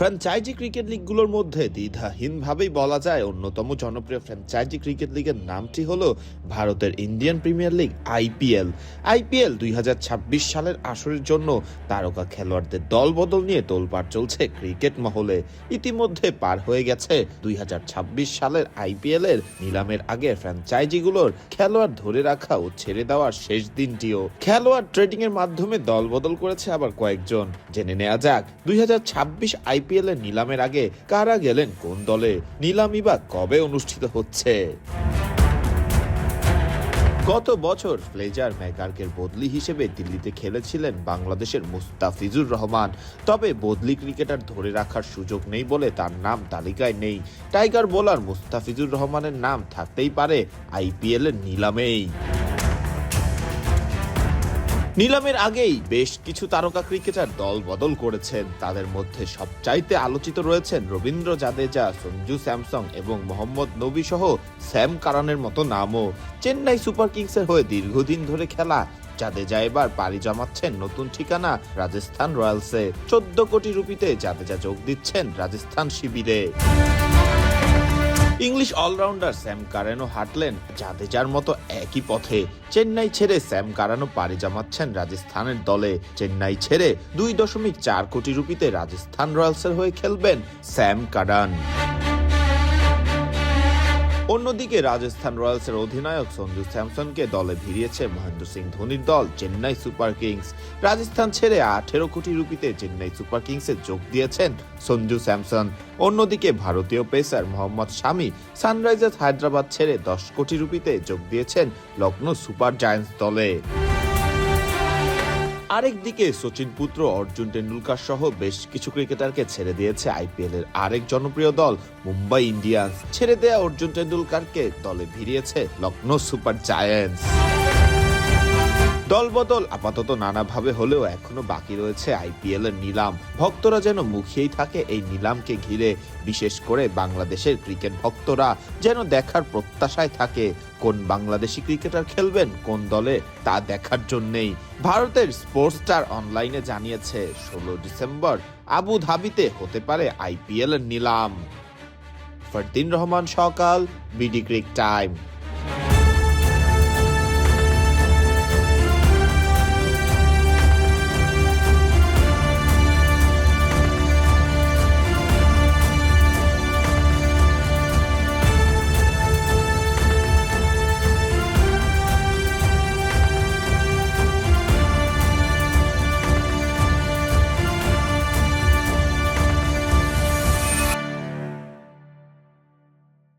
Franchise cricket লিগগুলোর মধ্যে দ্বিধাহীনভাবেই বলা যায় অন্যতম জনপ্রিয় ফ্র্যাঞ্চাইজি ক্রিকেট লিগের নামটি হলো ভারতের Indian premier league IPL IPL দুই হাজার ছাব্বিশ সালের আসরের জন্য তারকা খেলোয়াড়দের দলবদল নিয়ে তোলপাড় চলছে ক্রিকেট মহলে। ইতিমধ্যে পার হয়ে গেছে দুই হাজার ছাব্বিশ সালের আইপিএল এর নিলামের আগে ফ্র্যাঞ্চাইজিগুলোর খেলোয়াড় ধরে রাখা ও ছেড়ে দেওয়ার শেষ দিনটিও। খেলোয়াড় ট্রেডিং এর মাধ্যমে দল বদল করেছে আবার কয়েকজন। জেনে নেওয়া যাক, দুই আইপিএল এর নিলামের আগে কারা গেলেন কোন দলে? নিলামই বা কবে অনুষ্ঠিত হচ্ছে? গত বছর ফ্লেজার ম্যাকার্কের বদলি হিসেবে দিল্লিতে খেলেছিলেন বাংলাদেশের মুস্তাফিজুর রহমান। তবে বদলি ক্রিকেটার ধরে রাখার সুযোগ নেই বলে তার নাম তালিকায় নেই। টাইগার বোলার মুস্তাফিজুর রহমানের নাম থাকতেই পারে আইপিএল এর নিলামেই। নিলামের আগেই বেশ কিছু তারকা ক্রিকেটার দল বদল করেছেন। তাদের মধ্যে সবচাইতে আলোচিত রয়েছেন রবীন্দ্র জাদেজা, সঞ্জু স্যামসং এবং মোহাম্মদ নবী সহ স্যাম কারানের মতো নামও। চেন্নাই সুপার কিংসের হয়ে দীর্ঘদিন ধরে খেলা, জাদেজা এবার পাড়ি জমাচ্ছেন নতুন ঠিকানা রাজস্থান রয়্যালসে। চোদ্দ কোটি রুপিতে জাদেজা যোগ দিচ্ছেন রাজস্থান শিবিরে। ইংলিশ অলরাউন্ডার স্যাম কারানো হাঁটলেন জাদেজার মতো একই পথে। চেন্নাই ছেড়ে স্যাম কারানো পাড়ি জমাচ্ছেন রাজস্থানের দলে। চেন্নাই ছেড়ে দুই দশমিক চার কোটি রুপিতে রাজস্থান রয়্যালসের হয়ে খেলবেন স্যাম কারান। অন্যদিকে রাজস্থান রয়্যালসের অধিনায়ক সঞ্জু স্যামসনকে দলে ভিড়িয়েছে মহেন্দ্র সিং ধোনির দল, চেন্নাই সুপার কিংস। রাজস্থান ছেড়ে আঠেরো কোটি রুপিতে চেন্নাই সুপার কিংসে যোগ দিয়েছেন সঞ্জু স্যামসন। অন্যদিকে ভারতীয় পেসার মোহাম্মদ শামি সানরাইজার্স হায়দ্রাবাদ ছেড়ে দশ কোটি রুপিতে যোগ দিয়েছেন লখনৌ সুপার জায়ান্টস দলে। আরেকদিকে সচিন পুত্র, অর্জুন টেন্ডুলকার সহ বেশ কিছু ক্রিকেটারকে ছেড়ে দিয়েছে আইপিএল এর আরেক জনপ্রিয় দল, মুম্বাই ইন্ডিয়ান্স। ছেড়ে দেয়া অর্জুন টেন্ডুলকারকে দলে ভিড়িয়েছে লখনৌ সুপার জায়ান্টস। দলবদল আপাতত নানাভাবে হলেও এখনও বাকি রয়েছে আইপিএল এর নিলাম। ভক্তরা যেন মুখিয়েই থাকে এই নিলামকে ঘিরে, বিশেষ করে বাংলাদেশের ক্রিকেট ভক্তরা যেন দেখার প্রত্যাশায় থাকে, কোন বাংলাদেশি ক্রিকেটার খেলবেন, কোন দলে তা দেখার জন্যেই। ভারতের স্পোর্টস স্টার অনলাইনে জানিয়েছে, ষোলো ডিসেম্বর আবু ধাবিতে হতে পারে আইপিএল এর নিলাম। ফরদিন রহমান, সকাল, বিডি ক্রিক টাইম।